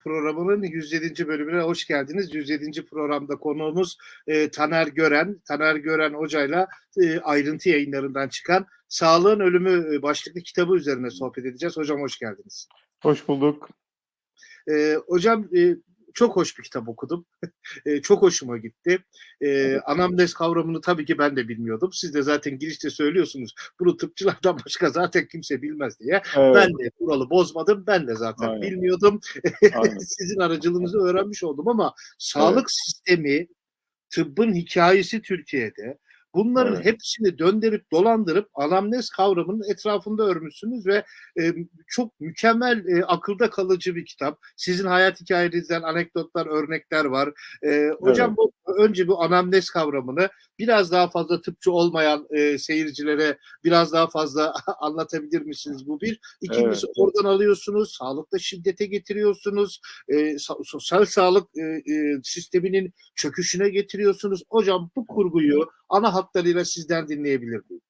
programının 107. bölümüne hoş geldiniz. 107. programda konuğumuz e, Taner Gören. Taner Gören hocayla e, ayrıntı yayınlarından çıkan Sağlığın Ölümü e, başlıklı kitabı üzerine sohbet edeceğiz. Hocam hoş geldiniz. Hoş bulduk. E, hocam e, çok hoş bir kitap okudum. e, çok hoşuma gitti. E, anamnez kavramını tabii ki ben de bilmiyordum. Siz de zaten girişte söylüyorsunuz. Bunu tıpçılardan başka zaten kimse bilmez diye. Evet, Ben de kuralı bozmadım. Ben de zaten Aynen. bilmiyordum. aynen. Sizin aracılığınızı öğrenmiş oldum ama sağlık sistemi, tıbbın hikayesi Türkiye'de bunların Evet. hepsini döndürüp dolandırıp anamnez kavramının etrafında örmüşsünüz ve e, çok mükemmel e, akılda kalıcı bir kitap. Sizin hayat hikayenizden anekdotlar, örnekler var. E, hocam bu önce bu anamnez kavramını biraz daha fazla tıpçı olmayan e, seyircilere biraz daha fazla anlatabilir misiniz bu bir? İkincisi oradan alıyorsunuz, sağlıkta şiddete getiriyorsunuz, e, sosyal sağlık e, e, sisteminin çöküşüne getiriyorsunuz. Hocam bu kurguyu ana hatlarıyla sizden dinleyebilir miyim?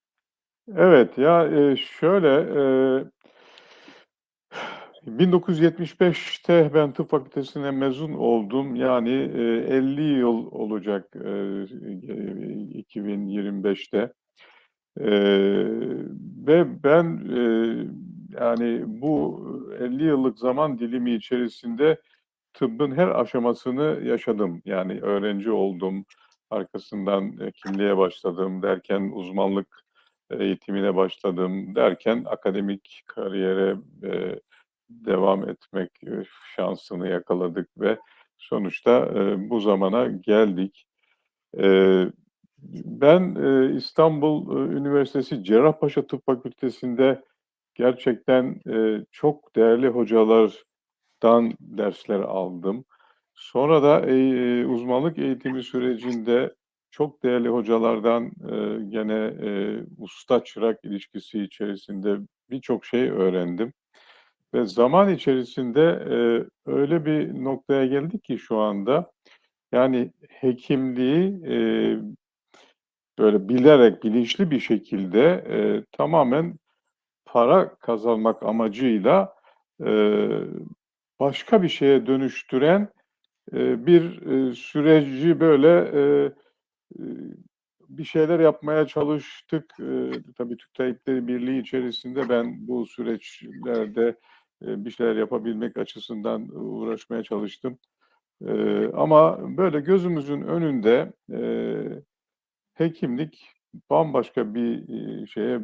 Evet ya e, şöyle e, 1975'te ben tıp fakültesine mezun oldum. Yani e, 50 yıl olacak e, e, 2025'te. E, ve ben e, yani bu 50 yıllık zaman dilimi içerisinde tıbbın her aşamasını yaşadım. Yani öğrenci oldum, arkasından e, kimliğe başladım derken uzmanlık eğitimine başladım derken akademik kariyere e, devam etmek e, şansını yakaladık ve sonuçta e, bu zamana geldik. E, ben e, İstanbul e, Üniversitesi Cerrahpaşa Tıp Fakültesi'nde gerçekten e, çok değerli hocalardan dersler aldım. Sonra da e, e, uzmanlık eğitimi sürecinde çok değerli hocalardan e, gene e, usta çırak ilişkisi içerisinde birçok şey öğrendim. Ve zaman içerisinde e, öyle bir noktaya geldik ki şu anda yani hekimliği e, böyle bilerek, bilinçli bir şekilde e, tamamen para kazanmak amacıyla e, başka bir şeye dönüştüren bir süreci böyle bir şeyler yapmaya çalıştık. Tabii Türk Tabipleri Birliği içerisinde ben bu süreçlerde bir şeyler yapabilmek açısından uğraşmaya çalıştım. Ama böyle gözümüzün önünde hekimlik bambaşka bir şeye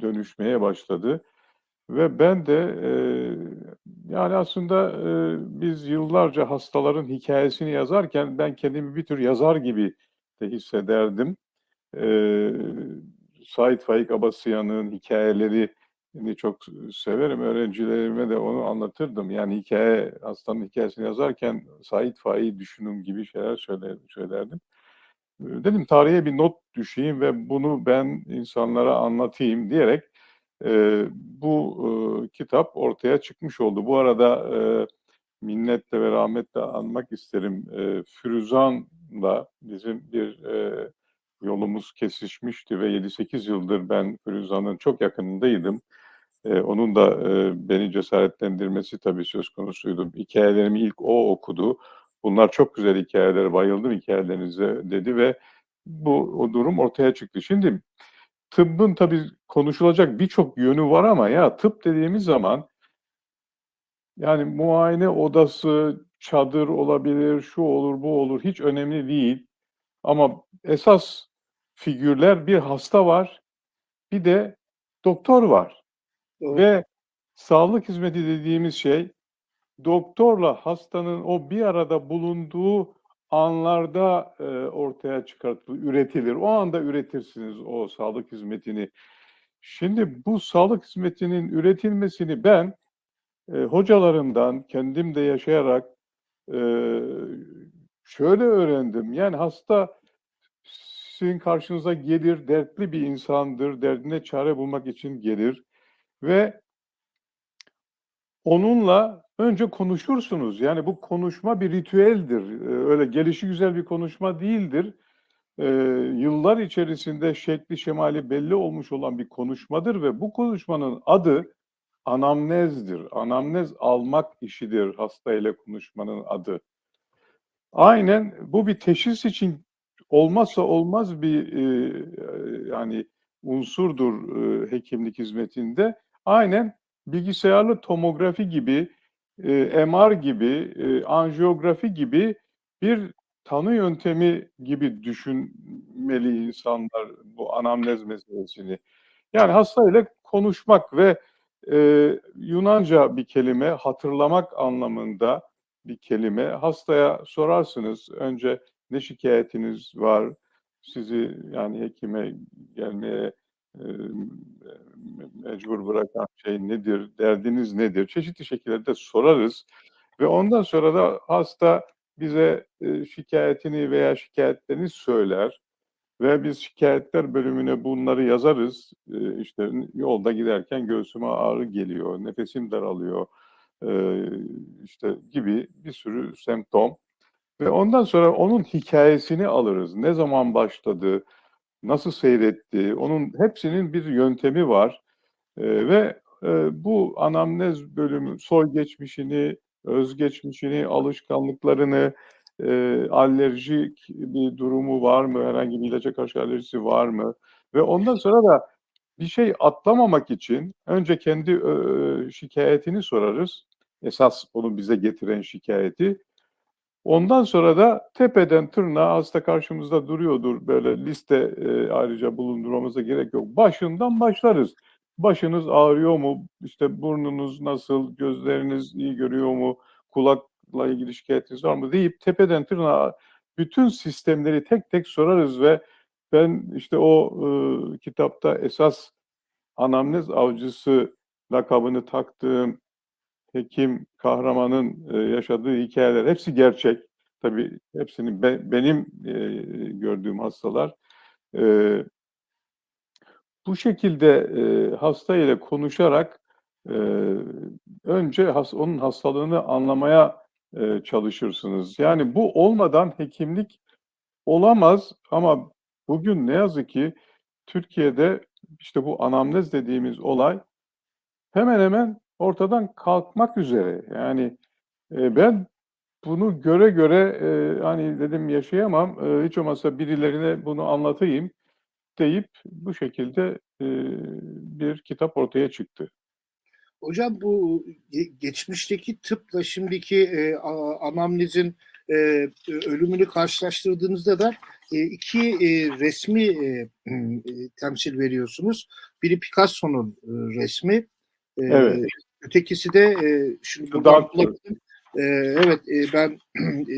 dönüşmeye başladı. Ve ben de e, yani aslında e, biz yıllarca hastaların hikayesini yazarken ben kendimi bir tür yazar gibi de hissederdim. E, Sait Faik Abasıyan'ın hikayelerini çok severim. Öğrencilerime de onu anlatırdım. Yani hikaye, hastanın hikayesini yazarken Sait Faik'i düşünün gibi şeyler söyler, söylerdim. E, Dedim tarihe bir not düşeyim ve bunu ben insanlara anlatayım diyerek e, bu e, kitap ortaya çıkmış oldu. Bu arada e, minnetle ve rahmetle anmak isterim. E, Firuzan'la bizim bir e, yolumuz kesişmişti ve 7-8 yıldır ben Firuzan'ın çok yakınındaydım. E, onun da e, beni cesaretlendirmesi tabii söz konusuydu. Hikayelerimi ilk o okudu. Bunlar çok güzel hikayeler, bayıldım hikayelerinize dedi ve bu o durum ortaya çıktı. Şimdi tıbbın tabii konuşulacak birçok yönü var ama ya tıp dediğimiz zaman yani muayene odası, çadır olabilir, şu olur, bu olur hiç önemli değil. Ama esas figürler bir hasta var, bir de doktor var. Doğru. Ve sağlık hizmeti dediğimiz şey doktorla hastanın o bir arada bulunduğu anlarda e, ortaya çıkartılır, üretilir. O anda üretirsiniz o sağlık hizmetini. Şimdi bu sağlık hizmetinin üretilmesini ben e, hocalarımdan kendim de yaşayarak e, şöyle öğrendim. Yani hasta sizin karşınıza gelir, dertli bir insandır, derdine çare bulmak için gelir ve onunla önce konuşursunuz. Yani bu konuşma bir ritüeldir. Ee, Öyle gelişi güzel bir konuşma değildir. Ee, yıllar içerisinde şekli şemali belli olmuş olan bir konuşmadır ve bu konuşmanın adı anamnezdir. Anamnez almak işidir hastayla konuşmanın adı. Aynen bu bir teşhis için olmazsa olmaz bir e, yani unsurdur e, hekimlik hizmetinde. Aynen bilgisayarlı tomografi gibi, e, MR gibi, e, anjiyografi gibi bir tanı yöntemi gibi düşünmeli insanlar bu anamnez meselesini. Yani hastayla konuşmak ve e, Yunanca bir kelime hatırlamak anlamında bir kelime. Hastaya sorarsınız önce ne şikayetiniz var? Sizi yani hekime gelmeye e, mecbur bırakan şey nedir? Derdiniz nedir? Çeşitli şekillerde sorarız ve ondan sonra da hasta bize şikayetini veya şikayetlerini söyler ve biz şikayetler bölümüne bunları yazarız. E, işte yolda giderken göğsüme ağrı geliyor, nefesim daralıyor, işte gibi bir sürü semptom. Ve ondan sonra onun hikayesini alırız. Ne zaman başladı, nasıl seyretti, onun hepsinin bir yöntemi var. E, ve e, bu anamnez bölümü soy geçmişini, özgeçmişini, alışkanlıklarını, e, alerjik bir durumu var mı, herhangi bir ilaca karşı alerjisi var mı? Ve ondan sonra da bir şey atlamamak için önce kendi e, şikayetini sorarız. Esas onu bize getiren şikayeti. Ondan sonra da tepeden tırnağa hasta karşımızda duruyordur. Böyle liste e, ayrıca bulundurmamıza gerek yok. Başından başlarız. Başınız ağrıyor mu? İşte burnunuz nasıl? Gözleriniz iyi görüyor mu? Kulakla ilgili şikayetiniz var mı? deyip tepeden tırnağa bütün sistemleri tek tek sorarız ve ben işte o e, kitapta esas anamnez avcısı lakabını taktığım hekim kahramanın e, yaşadığı hikayeler hepsi gerçek. Tabii hepsini be, benim e, gördüğüm hastalar. E, bu şekilde e, hasta ile konuşarak e, önce has, onun hastalığını anlamaya e, çalışırsınız. Yani bu olmadan hekimlik olamaz ama bugün ne yazık ki Türkiye'de işte bu anamnez dediğimiz olay hemen hemen ortadan kalkmak üzere. Yani e, ben bunu göre göre e, hani dedim yaşayamam, e, hiç olmazsa birilerine bunu anlatayım deyip bu şekilde e, bir kitap ortaya çıktı. Hocam bu geçmişteki tıpla şimdiki e, anamnezin e, ölümünü karşılaştırdığınızda da e, iki e, resmi e, e, temsil veriyorsunuz. Biri Picasso'nun e, resmi, e, Evet. Ötekisi de e, şimdi buradan bulabilirim. E, evet e, ben e,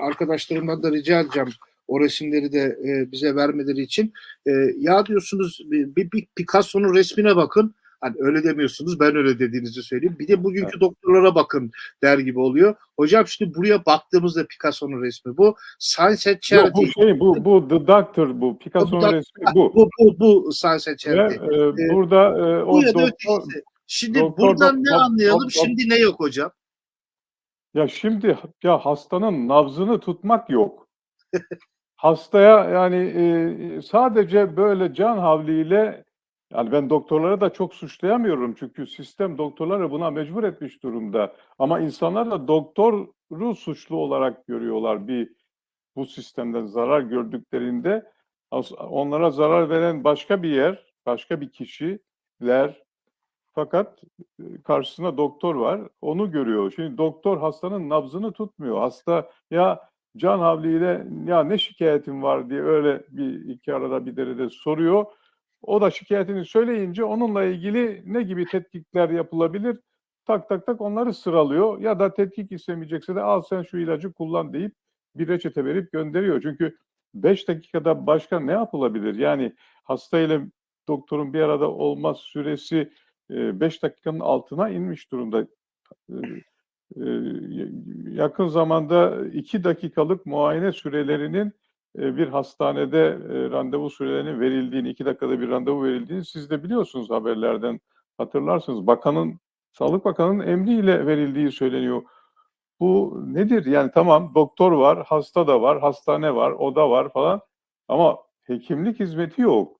arkadaşlarımdan da rica edeceğim o resimleri de e, bize vermeleri için. E, ya diyorsunuz bir, bir Picasso'nun resmine bakın. Hani öyle demiyorsunuz ben öyle dediğinizi söyleyeyim. Bir de bugünkü Evet. doktorlara bakın der gibi oluyor. Hocam şimdi buraya baktığımızda Picasso'nun resmi bu. Science and Yok Charity. bu şey bu bu The Doctor bu Picasso'nun resmi bu. bu, bu, bu Science and Ve Charity. e, burada e, o doktor ötekisi. Şimdi doktor- buradan ne dok- anlayalım? dok- Şimdi ne yok hocam? Ya şimdi ya hastanın nabzını tutmak yok. Hastaya yani e, sadece böyle can havliyle yani ben doktorlara da çok suçlayamıyorum çünkü sistem doktorları buna mecbur etmiş durumda. Ama insanlar da doktoru suçlu olarak görüyorlar bir bu sistemden zarar gördüklerinde onlara zarar veren başka bir yer, başka bir kişiler fakat e, karşısında doktor var. Onu görüyor. Şimdi doktor hastanın nabzını tutmuyor. Hasta ya can havliyle ya ne şikayetin var diye öyle bir iki arada bir derede soruyor. O da şikayetini söyleyince onunla ilgili ne gibi tetkikler yapılabilir? Tak tak tak onları sıralıyor. Ya da tetkik istemeyecekse de al sen şu ilacı kullan deyip bir reçete verip gönderiyor. Çünkü 5 dakikada başka ne yapılabilir? Yani hasta ile doktorun bir arada olma süresi 5 dakikanın altına inmiş durumda. Yakın zamanda 2 dakikalık muayene sürelerinin bir hastanede randevu sürelerinin verildiğini, 2 dakikada bir randevu verildiğini siz de biliyorsunuz haberlerden hatırlarsınız. Bakanın, Sağlık Bakanı'nın emriyle verildiği söyleniyor. Bu nedir? Yani tamam doktor var, hasta da var, hastane var, oda var falan ama hekimlik hizmeti yok.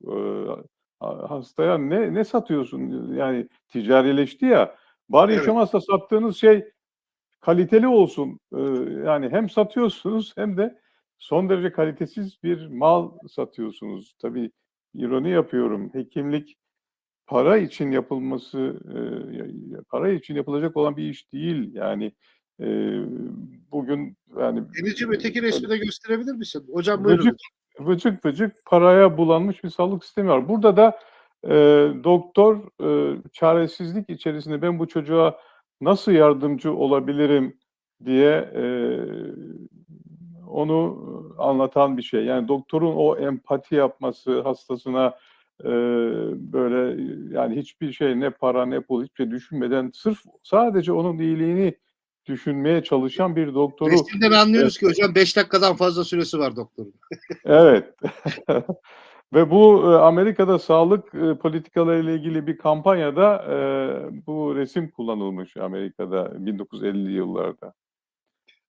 Ha- hastaya ne ne satıyorsun? Yani ticarileşti ya. Bari Evet. olmazsa sattığınız şey kaliteli olsun. Ee, yani hem satıyorsunuz hem de son derece kalitesiz bir mal satıyorsunuz. Tabii ironi yapıyorum. Hekimlik para için yapılması, e, para için yapılacak olan bir iş değil. Yani e, bugün yani Denizciğim öteki resmi de gösterebilir misin? Hocam buyurun. vıcık vıcık vıcık paraya bulanmış bir sağlık sistemi var. Burada da e, doktor e, çaresizlik içerisinde ben bu çocuğa nasıl yardımcı olabilirim diye e, onu anlatan bir şey. Yani doktorun o empati yapması hastasına e, böyle yani hiçbir şey ne para ne pul hiçbir şey düşünmeden sırf sadece onun iyiliğini düşünmeye çalışan bir doktoru Resimden anlıyoruz ki hocam 5 dakikadan fazla süresi var doktorun. Evet. Ve bu e, Amerika'da sağlık e, politikaları ile ilgili bir kampanyada e, bu resim kullanılmış Amerika'da 1950'li yıllarda.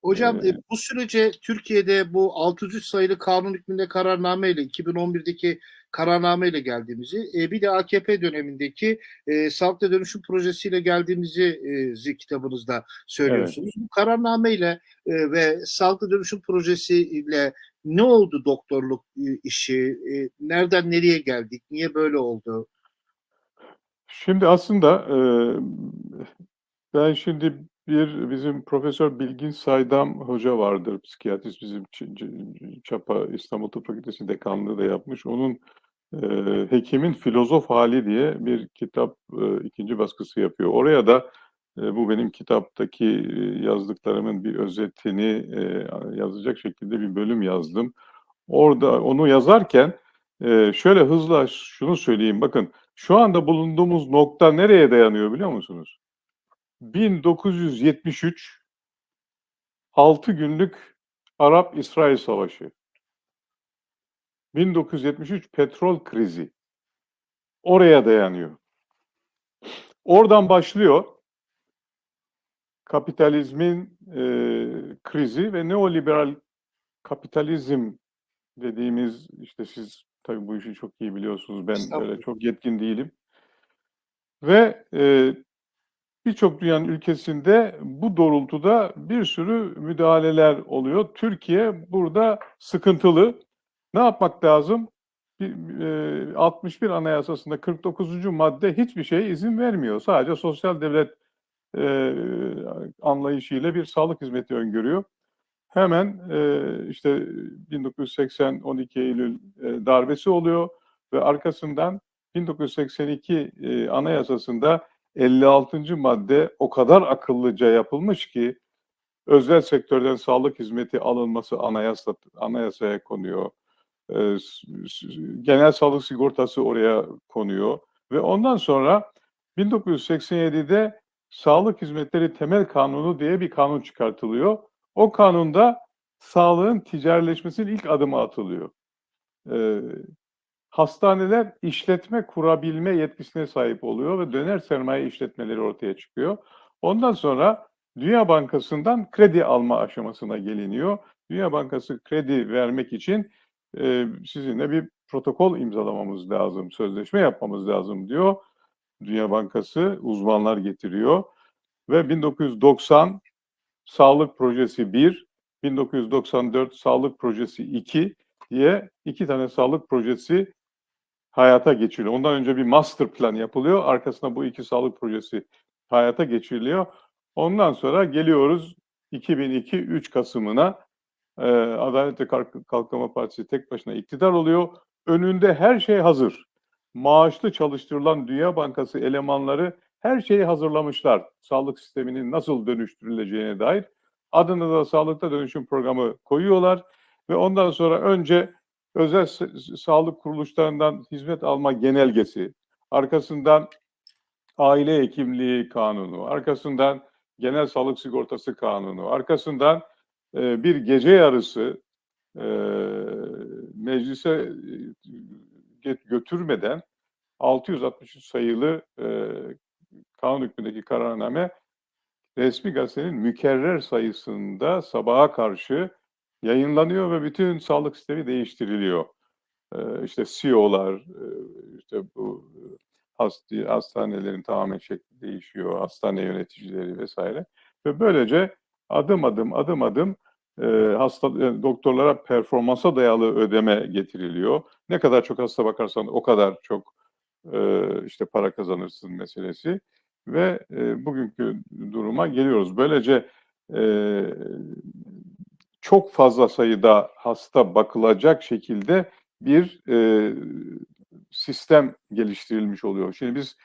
Hocam Ee, e, bu sürece Türkiye'de bu 603 sayılı kanun hükmünde kararnameyle 2011'deki kararnameyle geldiğimizi e, bir de AKP dönemindeki e, sağlıkta dönüşüm projesiyle geldiğimizi e, kitabınızda söylüyorsunuz. Bu kararnameyle e, ve sağlıkta dönüşüm projesiyle ne oldu doktorluk e, işi? E, nereden nereye geldik? Niye böyle oldu? Şimdi aslında e, ben şimdi bir bizim Profesör Bilgin Saydam hoca vardır, psikiyatrist bizim Çapa İstanbul Tıp Fakültesi dekanlığı da yapmış. Onun e, Hekimin Filozof Hali diye bir kitap e, ikinci baskısı yapıyor. Oraya da e, bu benim kitaptaki yazdıklarımın bir özetini e, yazacak şekilde bir bölüm yazdım. Orada onu yazarken e, şöyle hızla şunu söyleyeyim. Bakın şu anda bulunduğumuz nokta nereye dayanıyor biliyor musunuz? 1973 6 günlük Arap-İsrail Savaşı. 1973 petrol krizi. Oraya dayanıyor. Oradan başlıyor kapitalizmin e, krizi ve neoliberal kapitalizm dediğimiz işte siz tabii bu işi çok iyi biliyorsunuz. Ben öyle çok yetkin değilim. Ve e, birçok dünyanın ülkesinde bu doğrultuda bir sürü müdahaleler oluyor. Türkiye burada sıkıntılı. Ne yapmak lazım? Bir, e, 61 Anayasası'nda 49. madde hiçbir şeye izin vermiyor. Sadece sosyal devlet e, anlayışıyla bir sağlık hizmeti öngörüyor. Hemen e, işte 1980 12 Eylül e, darbesi oluyor ve arkasından 1982 e, Anayasası'nda 56. madde o kadar akıllıca yapılmış ki özel sektörden sağlık hizmeti alınması anayasa anayasaya konuyor. E, s- genel sağlık sigortası oraya konuyor ve ondan sonra 1987'de Sağlık Hizmetleri Temel Kanunu diye bir kanun çıkartılıyor. O kanunda sağlığın ticarileşmesinin ilk adımı atılıyor. Ee, hastaneler işletme kurabilme yetkisine sahip oluyor ve döner sermaye işletmeleri ortaya çıkıyor. Ondan sonra Dünya Bankası'ndan kredi alma aşamasına geliniyor. Dünya Bankası kredi vermek için e, sizinle bir protokol imzalamamız lazım, sözleşme yapmamız lazım diyor. Dünya Bankası uzmanlar getiriyor ve 1990 Sağlık Projesi 1, 1994 Sağlık Projesi 2 diye iki tane sağlık projesi hayata geçiriliyor. Ondan önce bir master plan yapılıyor. Arkasında bu iki sağlık projesi hayata geçiriliyor. Ondan sonra geliyoruz 2002 3 Kasım'ına. Ee, Adalet ve Kalk- Kalkınma Partisi tek başına iktidar oluyor. Önünde her şey hazır. Maaşlı çalıştırılan Dünya Bankası elemanları her şeyi hazırlamışlar. Sağlık sisteminin nasıl dönüştürüleceğine dair. Adını da sağlıkta dönüşüm programı koyuyorlar ve ondan sonra önce özel sa- sağlık kuruluşlarından hizmet alma genelgesi, arkasından aile hekimliği kanunu, arkasından genel sağlık sigortası kanunu, arkasından e, bir gece yarısı e, meclise e, götürmeden 663 sayılı e, kanun hükmündeki kararname resmi gazetenin mükerrer sayısında sabaha karşı yayınlanıyor ve bütün sağlık sistemi değiştiriliyor. e, işte CEO'lar, e, işte bu hast- hastanelerin tamamen şekli değişiyor, hastane yöneticileri vesaire ve böylece adım adım adım adım e, hasta e, doktorlara performansa dayalı ödeme getiriliyor. Ne kadar çok hasta bakarsan o kadar çok e, işte para kazanırsın meselesi ve e, bugünkü duruma geliyoruz. Böylece e, çok fazla sayıda hasta bakılacak şekilde bir e, sistem geliştirilmiş oluyor. Şimdi biz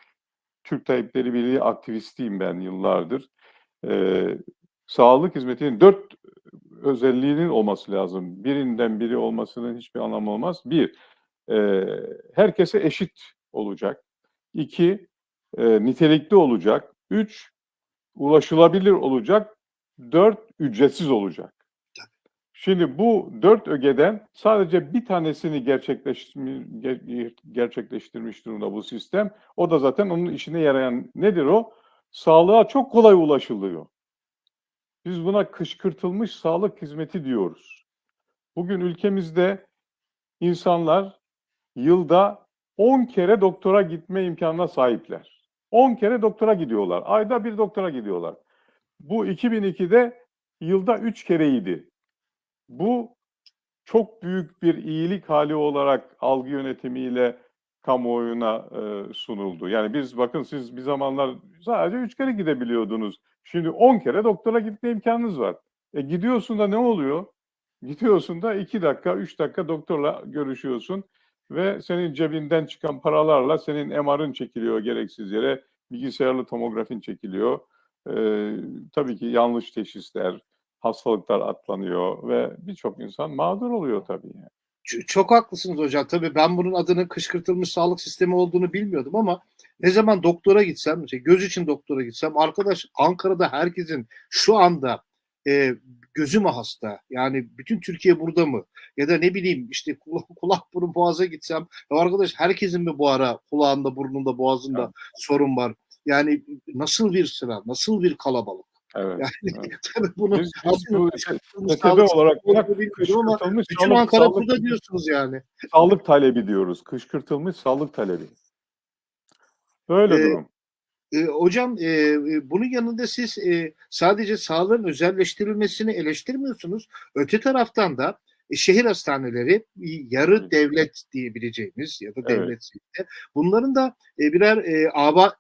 Türk Tabipleri Birliği aktivistiyim ben yıllardır. E, sağlık hizmetinin dört özelliğinin olması lazım. Birinden biri olmasının hiçbir anlamı olmaz. Bir, e, herkese eşit olacak. İki, e, nitelikli olacak. Üç, ulaşılabilir olacak. Dört, ücretsiz olacak. Şimdi bu dört ögeden sadece bir tanesini gerçekleştirmiş, gerçekleştirmiş durumda bu sistem. O da zaten onun işine yarayan nedir o? Sağlığa çok kolay ulaşılıyor. Biz buna kışkırtılmış sağlık hizmeti diyoruz. Bugün ülkemizde insanlar yılda 10 kere doktora gitme imkanına sahipler. 10 kere doktora gidiyorlar. Ayda bir doktora gidiyorlar. Bu 2002'de yılda 3 kereydi. Bu çok büyük bir iyilik hali olarak algı yönetimiyle kamuoyuna e, sunuldu. Yani biz bakın siz bir zamanlar sadece 3 kere gidebiliyordunuz. Şimdi 10 kere doktora gitme imkanınız var. E gidiyorsun da ne oluyor? Gidiyorsun da 2 dakika, 3 dakika doktorla görüşüyorsun ve senin cebinden çıkan paralarla senin MR'ın çekiliyor gereksiz yere, bilgisayarlı tomografin çekiliyor. Ee, tabii ki yanlış teşhisler, hastalıklar atlanıyor ve birçok insan mağdur oluyor tabii. Çok haklısınız hocam. Tabii ben bunun adının kışkırtılmış sağlık sistemi olduğunu bilmiyordum ama ne zaman doktora gitsem, şey, göz için doktora gitsem, arkadaş Ankara'da herkesin şu anda e, gözü mü hasta? Yani bütün Türkiye burada mı? Ya da ne bileyim işte kulak, kulak burun boğaza gitsem, ya arkadaş herkesin mi bu ara kulağında, burnunda, boğazında Evet. sorun var? Yani nasıl bir sıra, nasıl bir kalabalık? Evet. Yani evet. tabii bunu Biz, biz bu kışkırtılmış sağlık olarak bilmiyorum ama kışkırtılmış bütün Ankara sağlık, burada diyorsunuz yani. sağlık talebi diyoruz. Kışkırtılmış sağlık talebi. Böyle Ee, durum. E, hocam e, e, bunun yanında siz e, sadece sağlığın özelleştirilmesini eleştirmiyorsunuz. Öte taraftan da şehir hastaneleri e, yarı Evet. devlet diyebileceğimiz ya da Evet. devlet seviyede, bunların da e, birer e,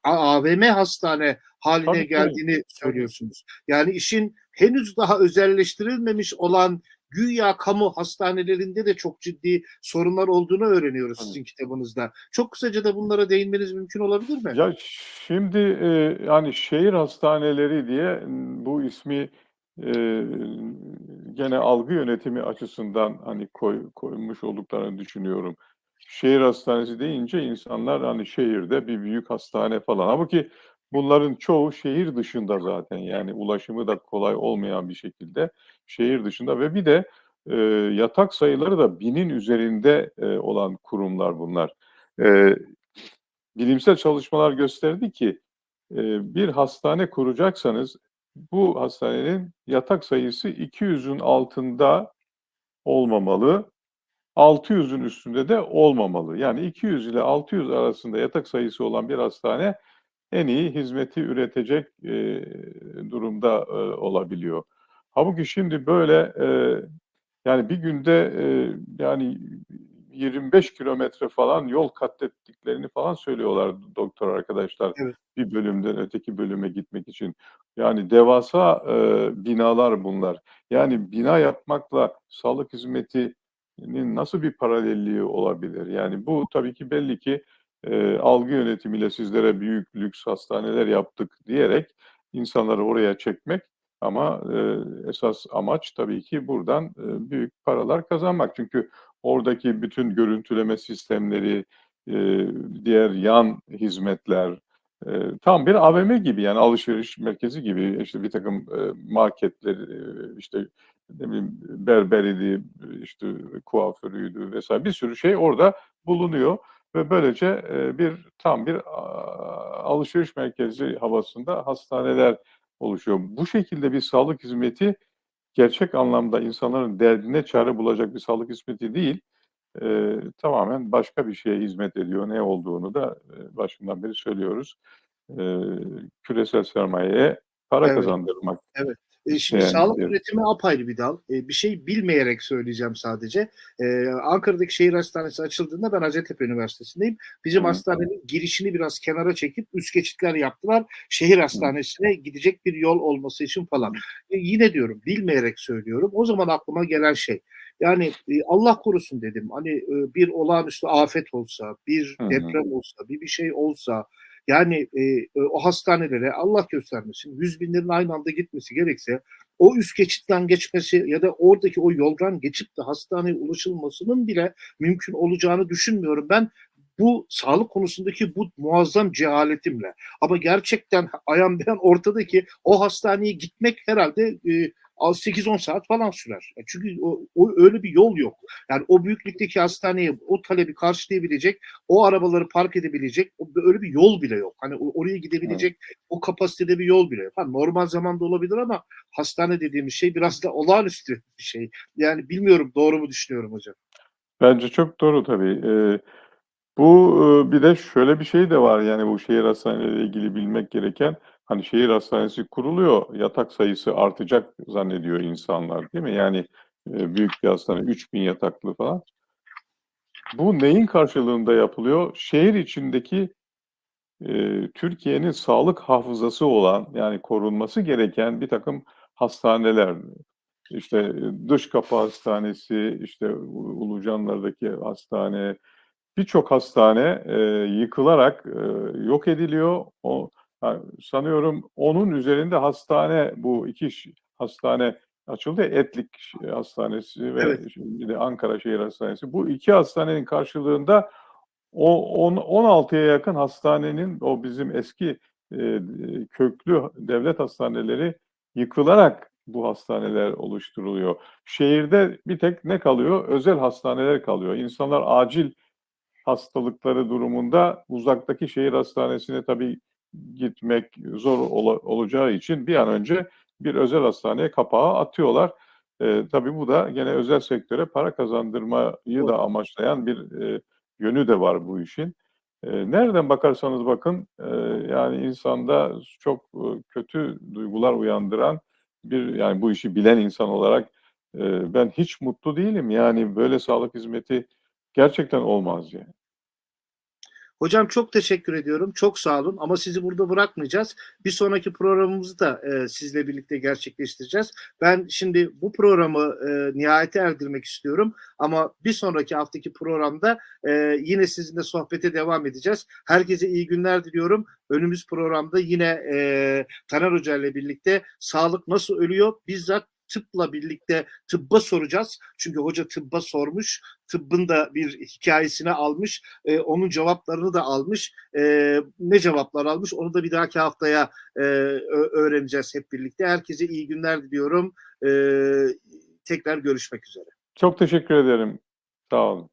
AVM hastane haline Tabii, geldiğini söylüyorsunuz. Yani işin henüz daha özelleştirilmemiş olan güya kamu hastanelerinde de çok ciddi sorunlar olduğunu öğreniyoruz Tabii. sizin kitabınızda. Çok kısaca da bunlara değinmeniz mümkün olabilir mi? Ya şimdi e, yani şehir hastaneleri diye bu ismi gene algı yönetimi açısından hani koy, koymuş olduklarını düşünüyorum. Şehir hastanesi deyince insanlar hani şehirde bir büyük hastane falan. Halbuki bunların çoğu şehir dışında zaten yani ulaşımı da kolay olmayan bir şekilde şehir dışında ve bir de e, yatak sayıları da binin üzerinde e, olan kurumlar bunlar. E, bilimsel çalışmalar gösterdi ki e, bir hastane kuracaksanız bu hastanenin yatak sayısı 200'ün altında olmamalı, 600'ün üstünde de olmamalı. Yani 200 ile 600 arasında yatak sayısı olan bir hastane en iyi hizmeti üretecek e, durumda e, olabiliyor. Halbuki şimdi böyle e, yani bir günde e, yani 25 kilometre falan yol katlettiklerini falan söylüyorlar doktor arkadaşlar. Evet. Bir bölümden öteki bölüme gitmek için. Yani devasa e, binalar bunlar. Yani bina yapmakla sağlık hizmetinin nasıl bir paralelliği olabilir? Yani bu tabii ki belli ki e, algı yönetimiyle sizlere büyük lüks hastaneler yaptık diyerek insanları oraya çekmek ama e, esas amaç tabii ki buradan e, büyük paralar kazanmak. Çünkü oradaki bütün görüntüleme sistemleri, e, diğer yan hizmetler e, tam bir AVM gibi yani alışveriş merkezi gibi işte bir takım e, marketler işte ne bileyim berberiydi, işte kuaförüydü vesaire bir sürü şey orada bulunuyor ve böylece bir tam bir alışveriş merkezi havasında hastaneler oluşuyor. Bu şekilde bir sağlık hizmeti gerçek anlamda insanların derdine çare bulacak bir sağlık hizmeti değil. e, tamamen başka bir şeye hizmet ediyor. Ne olduğunu da e, başından beri söylüyoruz. E, küresel sermayeye para Evet. kazandırmak. E, şimdi Yani, sağlık evet. üretimi apayrı bir dal. E, bir şey bilmeyerek söyleyeceğim sadece. E, Ankara'daki şehir hastanesi açıldığında ben Hacettepe Üniversitesi'ndeyim. Bizim Hı. hastanenin girişini biraz kenara çekip üst geçitler yaptılar. Şehir hastanesine gidecek bir yol olması için falan. E, yine diyorum bilmeyerek söylüyorum. O zaman aklıma gelen şey. Yani e, Allah korusun dedim. Hani e, bir olağanüstü afet olsa, bir Hı hı. deprem olsa, bir bir şey olsa yani e, e, o hastanelere Allah göstermesin yüz binlerin aynı anda gitmesi gerekse o üst geçitten geçmesi ya da oradaki o yoldan geçip de hastaneye ulaşılmasının bile mümkün olacağını düşünmüyorum. Ben bu sağlık konusundaki bu muazzam cehaletimle ama gerçekten ayan beyan ortadaki o hastaneye gitmek herhalde e, 8-10 saat falan sürer. Çünkü o, o öyle bir yol yok. Yani o büyüklükteki hastaneye o talebi karşılayabilecek, o arabaları park edebilecek o, öyle bir yol bile yok. Hani oraya gidebilecek o kapasitede bir yol bile yok. Ha, normal zamanda olabilir ama hastane dediğimiz şey biraz da olağanüstü bir şey. Yani bilmiyorum doğru mu düşünüyorum hocam. Bence çok doğru tabii. Ee, bu bir de şöyle bir şey de var yani bu şehir hastaneleriyle ilgili bilmek gereken hani şehir hastanesi kuruluyor yatak sayısı artacak zannediyor insanlar değil mi? Yani e, büyük bir hastane 3000 yataklı falan. Bu neyin karşılığında yapılıyor? Şehir içindeki e, Türkiye'nin sağlık hafızası olan yani korunması gereken bir takım hastaneler. İşte e, dış kapı hastanesi, işte Ulucanlar'daki hastane, birçok hastane e, yıkılarak e, yok ediliyor. O sanıyorum onun üzerinde hastane bu iki hastane açıldı. Etlik Hastanesi ve Evet. şimdi de Ankara Şehir Hastanesi. Bu iki hastanenin karşılığında o on- 16'ya yakın hastanenin o bizim eski e, köklü devlet hastaneleri yıkılarak bu hastaneler oluşturuluyor. Şehirde bir tek ne kalıyor? Özel hastaneler kalıyor. İnsanlar acil hastalıkları durumunda uzaktaki şehir hastanesine tabii gitmek zor ola- olacağı için bir an önce bir özel hastaneye kapağı atıyorlar. Ee, tabii bu da gene özel sektöre para kazandırmayı da amaçlayan bir e, yönü de var bu işin. Ee, nereden bakarsanız bakın e, yani insanda çok e, kötü duygular uyandıran bir yani bu işi bilen insan olarak e, ben hiç mutlu değilim. Yani böyle sağlık hizmeti gerçekten olmaz yani. Hocam çok teşekkür ediyorum. Çok sağ olun ama sizi burada bırakmayacağız. Bir sonraki programımızı da e, sizle birlikte gerçekleştireceğiz. Ben şimdi bu programı e, nihayete erdirmek istiyorum ama bir sonraki haftaki programda e, yine sizinle sohbete devam edeceğiz. Herkese iyi günler diliyorum. Önümüz programda yine e, Taner Hoca ile birlikte sağlık nasıl ölüyor bizzat tıpla birlikte tıbba soracağız. Çünkü hoca tıbba sormuş. Tıbbın da bir hikayesini almış. E, onun cevaplarını da almış. E, ne cevaplar almış onu da bir dahaki haftaya e, öğreneceğiz hep birlikte. Herkese iyi günler diliyorum. E, tekrar görüşmek üzere. Çok teşekkür ederim. Sağ olun.